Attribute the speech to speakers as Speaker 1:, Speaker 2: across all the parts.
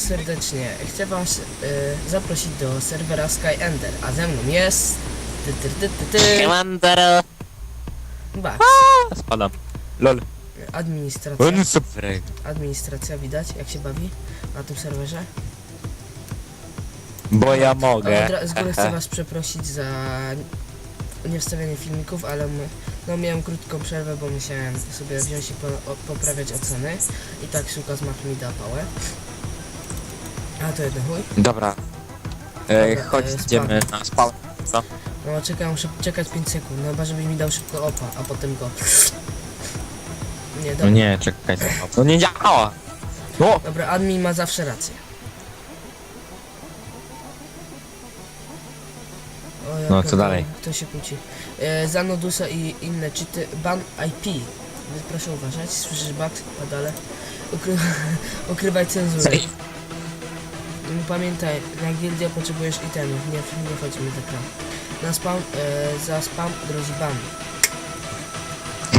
Speaker 1: Serdecznie chcę was y, zaprosić do serwera Skyender, a ze mną jest... Ty, ty, ty, ty, ty,
Speaker 2: Siemandero!
Speaker 1: Bax.
Speaker 2: Spadam. Lol.
Speaker 1: Administracja,
Speaker 2: On super.
Speaker 1: administracja widać jak się bawi na tym serwerze.
Speaker 2: Bo ja
Speaker 1: A
Speaker 2: mogę.
Speaker 1: od ra- z góry chcę was przeprosić za nie wstawianie filmików, ale no miałem krótką przerwę, bo musiałem sobie wziąć i po, o, poprawiać oceny. I tak Suka z mapy mi da pałę. A to jeden chuj.
Speaker 2: Dobra. E,
Speaker 1: Dobra,
Speaker 2: chodź,
Speaker 1: e,
Speaker 2: idziemy na spawn. Co?
Speaker 1: No czekam, muszę czekać 5 sekund, no chyba żeby mi dał szybko opa, a potem go. Nie,
Speaker 2: No
Speaker 1: dobra.
Speaker 2: nie, czekaj. No nie działa. No!
Speaker 1: Dobra, admin ma zawsze rację.
Speaker 2: No, co dalej?
Speaker 1: Kto się kłóci? E, za Nodusa i inne czyty. Ban IP. Proszę uważać. Słyszysz Bugs? Padale. Ukry... Ukrywaj cenzurę. No, Pamiętaj, na gildię potrzebujesz itemów. Nie, nie wchodzimy do kram. Na spam, e, za spam grozi ban.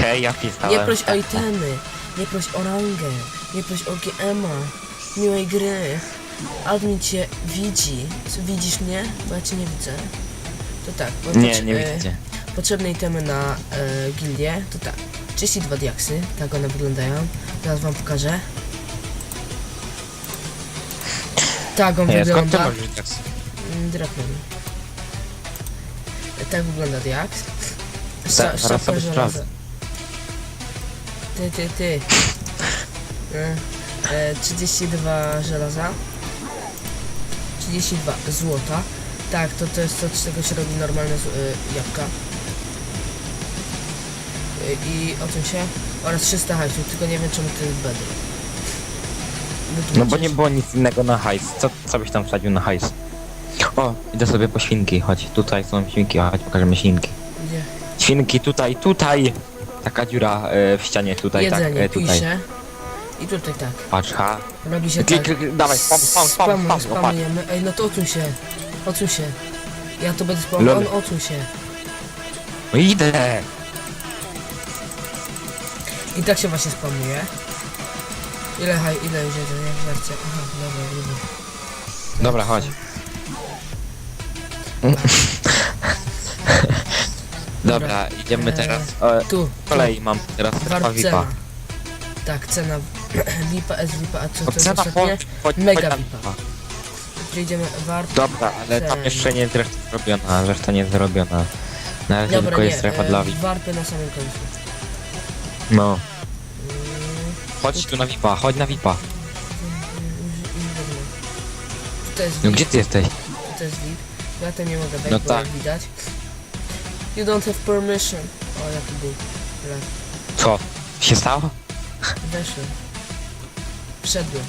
Speaker 2: Hej, ja pisałem.
Speaker 1: Nie proś o itemy, nie proś o rangę, nie proś o GM'a, miłej gry. Admin cię widzi. Widzisz mnie? Bo ja cię nie widzę. To tak, bo
Speaker 2: Nie, nie
Speaker 1: e,
Speaker 2: widzicie.
Speaker 1: Potrzebne itemy na e, gildię, to tak. 32 diaksy, tak one wyglądają. Teraz wam pokażę. Tak on
Speaker 2: Nie, skąd ty
Speaker 1: wygląda.
Speaker 2: możesz tak?
Speaker 1: Drapnę. Tak wygląda diaks.
Speaker 2: Zaraz
Speaker 1: Szapka
Speaker 2: sobie
Speaker 1: żelaza.
Speaker 2: sprawdzę.
Speaker 1: Ty, ty, ty. E, e, 32 żelaza. 32 złota. Tak, to, to jest to, z czego się robi normalne z- e, jabłka. E, I o tym się. Oraz 300 hajsu, tylko nie wiem czemu to jest.
Speaker 2: No bo nie było nic innego na hajs. Co, co byś tam wsadził na hajs? O, idę sobie po świnki, chodź. Tutaj są świnki, chodź, pokażemy świnki.
Speaker 1: Gdzie?
Speaker 2: Świnki tutaj, tutaj! Taka dziura e, w ścianie, tutaj,
Speaker 1: Jedzenie
Speaker 2: tak, e, tutaj.
Speaker 1: I tutaj tak.
Speaker 2: Patrz, ha.
Speaker 1: Robi się
Speaker 2: Klik,
Speaker 1: tak.
Speaker 2: klik, dawaj, spam, spam, spam,
Speaker 1: Spam,
Speaker 2: spam,
Speaker 1: spamujemy. Ej, no to odsuń się. Odsuń się. Ja to będę
Speaker 2: Lol.
Speaker 1: on odsuń się.
Speaker 2: No idę!
Speaker 1: I tak się właśnie spamuje. Ile haj, ile już jedzenia w żarcie? Aha, dobra, dobra.
Speaker 2: Dobra, chodź. Dobra, idziemy
Speaker 1: Eee,
Speaker 2: teraz. E,
Speaker 1: Tu,
Speaker 2: kolei mam teraz
Speaker 1: warp cena.
Speaker 2: VIPa.
Speaker 1: Tak, cena VIPa, S-VIPa, a co to jest
Speaker 2: Cena po,
Speaker 1: ostatnie?
Speaker 2: chodź,
Speaker 1: Mega
Speaker 2: chodź na
Speaker 1: VIPa. Przejdziemy warp.
Speaker 2: Dobra, ale tam jeszcze nie jest reszta zrobiona, reszta nie jest zrobiona. Na razie
Speaker 1: Dobra,
Speaker 2: tylko
Speaker 1: nie,
Speaker 2: jest strefa
Speaker 1: e,
Speaker 2: dla VIP.
Speaker 1: warpy na samym końcu.
Speaker 2: No.
Speaker 1: Mm,
Speaker 2: Chodź tu na VIPa, chodź na VIPa.
Speaker 1: To jest
Speaker 2: No
Speaker 1: VIP,
Speaker 2: gdzie ty jesteś?
Speaker 1: to jest VIP. Ja to nie mogę wejść,
Speaker 2: No
Speaker 1: bo
Speaker 2: tak.
Speaker 1: jak widać. You don't have permission. O, jaki był.
Speaker 2: Co? Się stało?
Speaker 1: Weszłem. Wszedłem.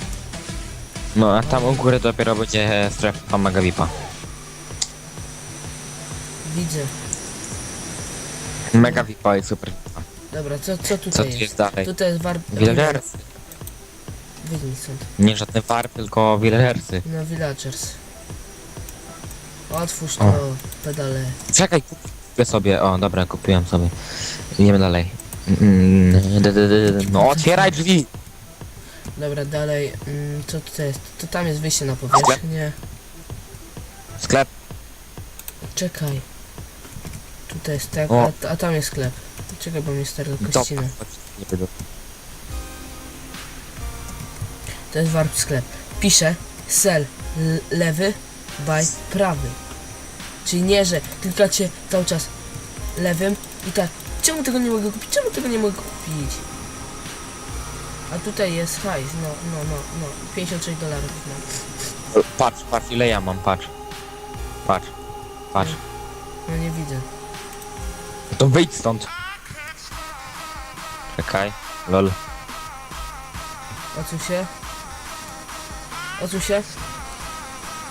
Speaker 2: No, a tam u góry dopiero będzie strefa mega VIPa.
Speaker 1: Widzę.
Speaker 2: Mega VIPa i super.
Speaker 1: Dobra, co, co tutaj
Speaker 2: Co tu
Speaker 1: jest?
Speaker 2: dalej?
Speaker 1: Tutaj jest warp...
Speaker 2: Villagersy.
Speaker 1: Stąd.
Speaker 2: Nie żadne warp, tylko villagersy.
Speaker 1: No, villagers. Otwórz
Speaker 2: O.
Speaker 1: to pedale.
Speaker 2: Czekaj, kupię sobie. O, dobra, kupiłem sobie. Idziemy dalej. Mm, d- d- d- d- No, otwieraj drzwi!
Speaker 1: Dobra, dalej. Mm, co to jest? To tam jest wyjście na powierzchnię.
Speaker 2: Sklep.
Speaker 1: Czekaj. Tutaj jest tak,
Speaker 2: O.
Speaker 1: a, a tam jest sklep. Czekaj, bo mi stary kościna.
Speaker 2: nie będę.
Speaker 1: To jest warp sklep. Pisze sell l- lewy by prawy. Czyli nie, że klikacie cały czas lewym i tak. Czemu tego nie mogę kupić? Czemu tego nie mogę kupić? A tutaj jest hajs, no, no, no, no. 56 dolarów, no.
Speaker 2: Patrz, patrz, ile ja mam, patrz. Patrz. Patrz.
Speaker 1: No nie widzę.
Speaker 2: No to wyjdź stąd. Czekaj. Lol.
Speaker 1: Odsuń się. Odsuń się.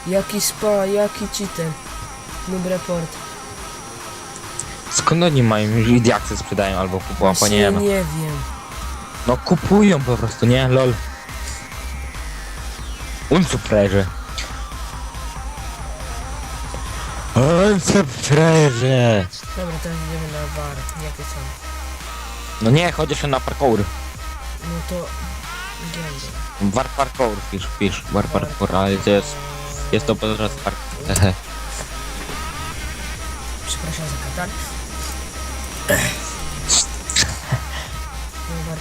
Speaker 1: Jaki spa, jaki cheater. Noob report.
Speaker 2: Skąd oni mają diaksy sprzedają albo kupują,
Speaker 1: Właśnie
Speaker 2: nie wiem.
Speaker 1: nie wiem.
Speaker 2: No kupują po prostu, nie? Lol. Unsuprerzy. Freże!
Speaker 1: Dobra, teraz idziemy na war. Jakie są?
Speaker 2: No nie, chodź jeszcze na parkour.
Speaker 1: No to... Idziemy.
Speaker 2: War parkour, pisz, pisz, war parkour, ale to jest, jest to podczas park. Hehe.
Speaker 1: Przepraszam za katar. No.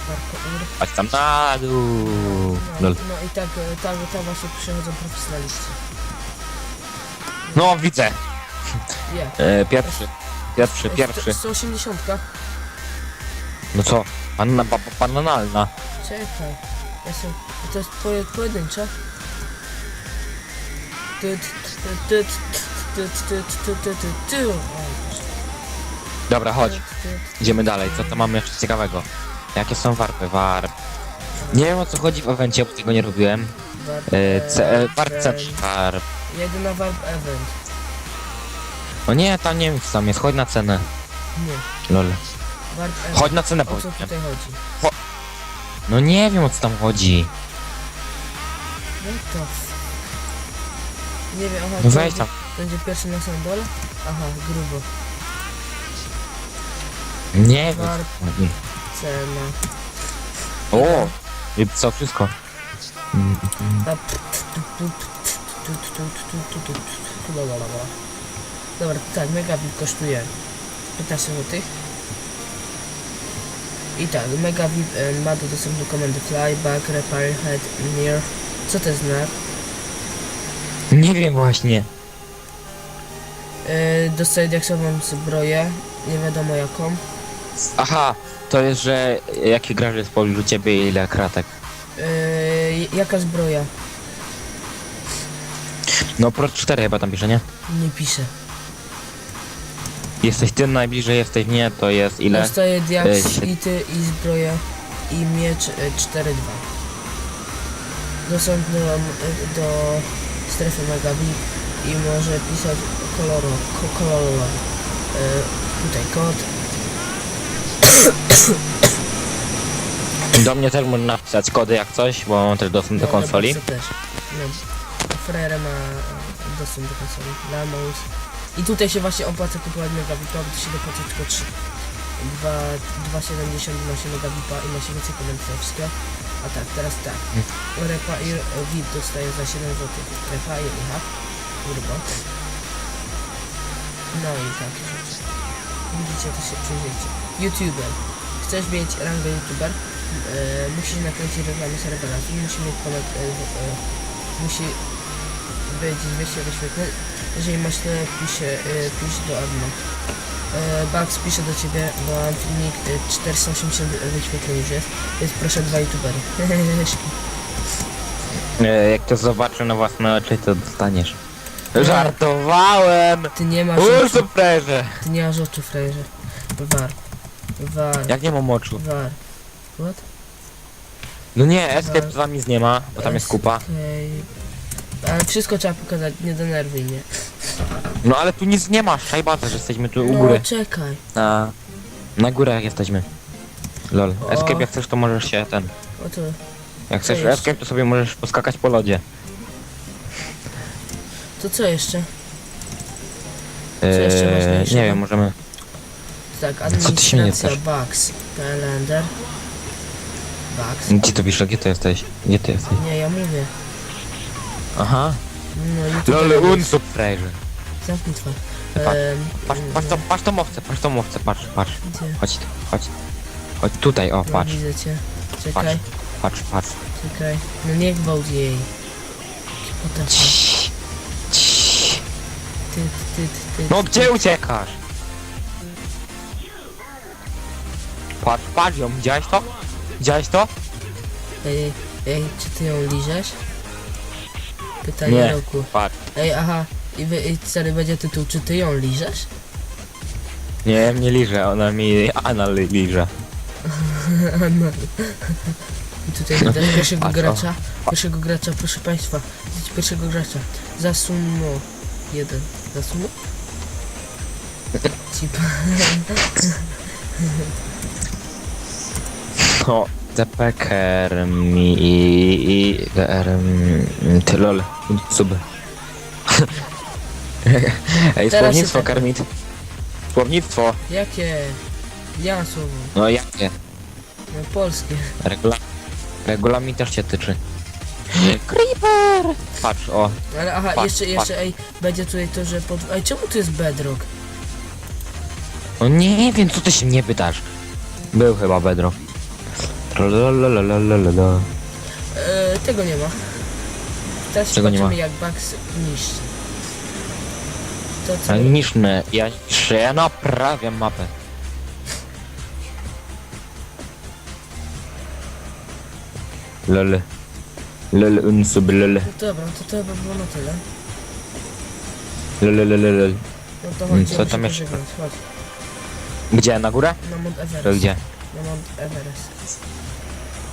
Speaker 2: Chodź tam na dół.
Speaker 1: No,
Speaker 2: Lol.
Speaker 1: no i tak, e, tam, tam właśnie przychodzą profesjonaliści.
Speaker 2: No widzę.
Speaker 1: Je.
Speaker 2: E, pierwszy. Pierwszy, pierwszy.
Speaker 1: 180.
Speaker 2: No co? Panna, ba, banalna.
Speaker 1: Czekaj. Ja to jest poje, pojedyncza. Ty, ty, ty, ty, ty, ty, ty, ty, ty, ty. O,
Speaker 2: Dobra, chodź. Idziemy dalej. Co to mamy jeszcze ciekawego? Jakie są warpy? Warp. Nie wiem o co chodzi w evencie, bo tego nie robiłem.
Speaker 1: warp,
Speaker 2: E, c, e, warp C,
Speaker 1: event.
Speaker 2: warp.
Speaker 1: Jedyna warp event.
Speaker 2: No nie, tam nie wiem co tam jest. Chodź na cenę.
Speaker 1: Nie.
Speaker 2: Lol.
Speaker 1: Warp event.
Speaker 2: Chodź na cenę
Speaker 1: O co
Speaker 2: powiedziałem.
Speaker 1: tutaj chodzi?
Speaker 2: No nie wiem o co tam chodzi.
Speaker 1: The f... Nie wiem, aha,
Speaker 2: No
Speaker 1: to
Speaker 2: weź
Speaker 1: będzie,
Speaker 2: tam.
Speaker 1: będzie pierwszy na samym dole? Aha, grubo.
Speaker 2: Nie wiem.
Speaker 1: Warp.
Speaker 2: o co chodzi.
Speaker 1: Cena.
Speaker 2: O! I co, wszystko. Mm,
Speaker 1: A, p- tu, tu, tu, tu, tu, tu, tu, tu, tu, tu, Dobra, dobra. Dobra, tak, megabit kosztuje 15 zł. I tak, megabit e, ma do dostępu komendy fly, back, repair, head, near. Co to jest znak?
Speaker 2: Nie wiem właśnie.
Speaker 1: E, dostaje diaksową zbroję, nie wiadomo jaką.
Speaker 2: Aha, to jest, że jaki gracz jest w pobliżu ciebie i ile kratek.
Speaker 1: E, jaka zbroja?
Speaker 2: No Pro 4 chyba tam pisze, nie?
Speaker 1: Nie pisze.
Speaker 2: Jesteś ty najbliżej, jesteś nie, to jest ile?
Speaker 1: Dostaje diaks,
Speaker 2: E, sie-
Speaker 1: ity i zbroję i miecz e, 4-2. Dostępny mam e, do strefy megabit i może pisać koloro, ko, kolorowo. E, tutaj kod.
Speaker 2: Do mnie też można napisać kody jak coś, bo mam też dostęp do konsoli.
Speaker 1: Też. No, Frere ma dostęp do konsoli. Lamos. I tutaj się właśnie opłaca kupować megabita, bo to się dopłaca tylko 3. 2,70 ma się megabipa i ma się więcej komentarz A tak, teraz tak. Repa i VIP dostaje za 7 zł. Repa i IHA. Grubo. No i rzeczy. Widzicie, to się przyjrzyjcie. YouTuber. Chcesz mieć rangę YouTuber? E, musisz nakręcić reklamę serwera. Musi mieć ponad... E, e, musi być 200 wyświetleń. Jeżeli masz tyle, pisz, e, pisz do admin. E, Bugs pisze do ciebie, bo mam filmik e, 480 wyświetleń już jest, więc proszę dwa youtubery.
Speaker 2: E, jak to zobaczę na własne oczy, to dostaniesz. Żartowałem!
Speaker 1: Ty nie masz oczu, ty nie masz oczu, frajerze. War. War.
Speaker 2: Jak nie mam oczu?
Speaker 1: War. What?
Speaker 2: No nie, escape to tam nic nie ma, bo tam jest kupa.
Speaker 1: Okej. Ale wszystko trzeba pokazać, nie denerwuj mnie.
Speaker 2: No ale tu nic nie ma, szajbata, że jesteśmy tu u
Speaker 1: No
Speaker 2: góry.
Speaker 1: czekaj.
Speaker 2: Na, na górach jesteśmy. Lol. Escape jak chcesz to możesz się ten.
Speaker 1: O to.
Speaker 2: Jak chcesz escape to sobie możesz poskakać po lodzie.
Speaker 1: To co jeszcze? jeszcze
Speaker 2: Eee,
Speaker 1: ważniejszego?
Speaker 2: nie wiem, możemy.
Speaker 1: Tak,
Speaker 2: Co ty się nie
Speaker 1: administracja? Bugs. Calendar. Bugs.
Speaker 2: Gdzie to pisze? Gdzie ty jesteś? Gdzie ty jesteś?
Speaker 1: Nie, ja mówię.
Speaker 2: Aha.
Speaker 1: No YouTube.
Speaker 2: Lol, unsub frajerze.
Speaker 1: Zamknij twarz.
Speaker 2: Patrz,
Speaker 1: Em,
Speaker 2: Patrz, patrz, to, patrz tą owcę, patrz tą owcę, patrz, patrz.
Speaker 1: Gdzie?
Speaker 2: Chodź, tu, chodź. Chodź tutaj, o,
Speaker 1: No,
Speaker 2: patrz,
Speaker 1: widzę cię.
Speaker 2: patrz,
Speaker 1: Czekaj,
Speaker 2: patrz, patrz.
Speaker 1: czekaj. No nie gwałć jej. Potem.
Speaker 2: Ciii.
Speaker 1: Ty, ty, ty, ty.
Speaker 2: No gdzie uciekasz? Patrz, patrz ją, widziałeś to? Widziałeś to?
Speaker 1: Ej, ej, czy ty ją liżesz? Pytanie
Speaker 2: Nie.
Speaker 1: roku.
Speaker 2: Patrz.
Speaker 1: Ej, aha. I, wy, i stary będzie tytuł, czy ty ją liżesz?
Speaker 2: Nie, mnie liże, ona mi anal liże.
Speaker 1: no. I tutaj widać pierwszego gracza. Pierwszego gracza, proszę państwa. Widzicie pierwszego gracza. Zasumo. Jeden. Zasumo? Cipa.
Speaker 2: No, CPKR mi i... i... GR... Ty lol, sub. Ej,
Speaker 1: Teraz
Speaker 2: słownictwo,
Speaker 1: się
Speaker 2: Kermit. Słownictwo.
Speaker 1: Jakie? Ja słowo.
Speaker 2: No jakie?
Speaker 1: No polskie.
Speaker 2: Regula... Regulamin też cię tyczy. Creeper! Patrz, o.
Speaker 1: Ale aha,
Speaker 2: Patrz,
Speaker 1: jeszcze, jeszcze, ej, będzie tutaj to, że pod... Ej, czemu tu jest bedrock?
Speaker 2: No nie wiem, co ty się mnie pytasz. Był chyba Bedrock. Tralalalalalalala.
Speaker 1: E, tego nie ma. Teraz
Speaker 2: Czego nie ma?
Speaker 1: jak Bugs niszczy. To co?
Speaker 2: A niszczmy, ja niszczę, ja naprawiam mapę. Lele. Lele unsub lele.
Speaker 1: No dobra, to to by było na tyle.
Speaker 2: Lele lele lele.
Speaker 1: No to chodź,
Speaker 2: co
Speaker 1: tam
Speaker 2: jeszcze?
Speaker 1: Chodź,
Speaker 2: Gdzie, na górę?
Speaker 1: na Mount
Speaker 2: To
Speaker 1: Everest.
Speaker 2: gdzie?
Speaker 1: Na Mount Everest.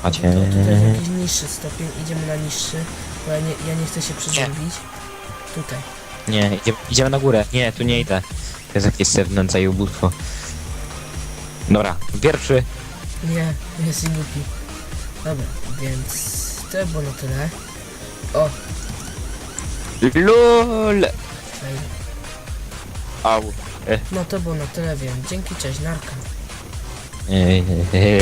Speaker 2: Chodź.
Speaker 1: To, tutaj jest jakiś niższy stopień, idziemy na niższy, bo ja nie, ja nie chcę się przyziębić. Tutaj.
Speaker 2: Nie, idziemy, idziemy na górę. Nie, tu nie idę. To jest jakieś zewnętrzne i ubóstwo. Dobra, pierwszy.
Speaker 1: Nie, jest i głupi. Dobra, więc to było na tyle. O,
Speaker 2: LOL!
Speaker 1: fail.
Speaker 2: Au. E,
Speaker 1: No to było na tyle, wiem. Dzięki, cześć, narka.
Speaker 2: e, e, e.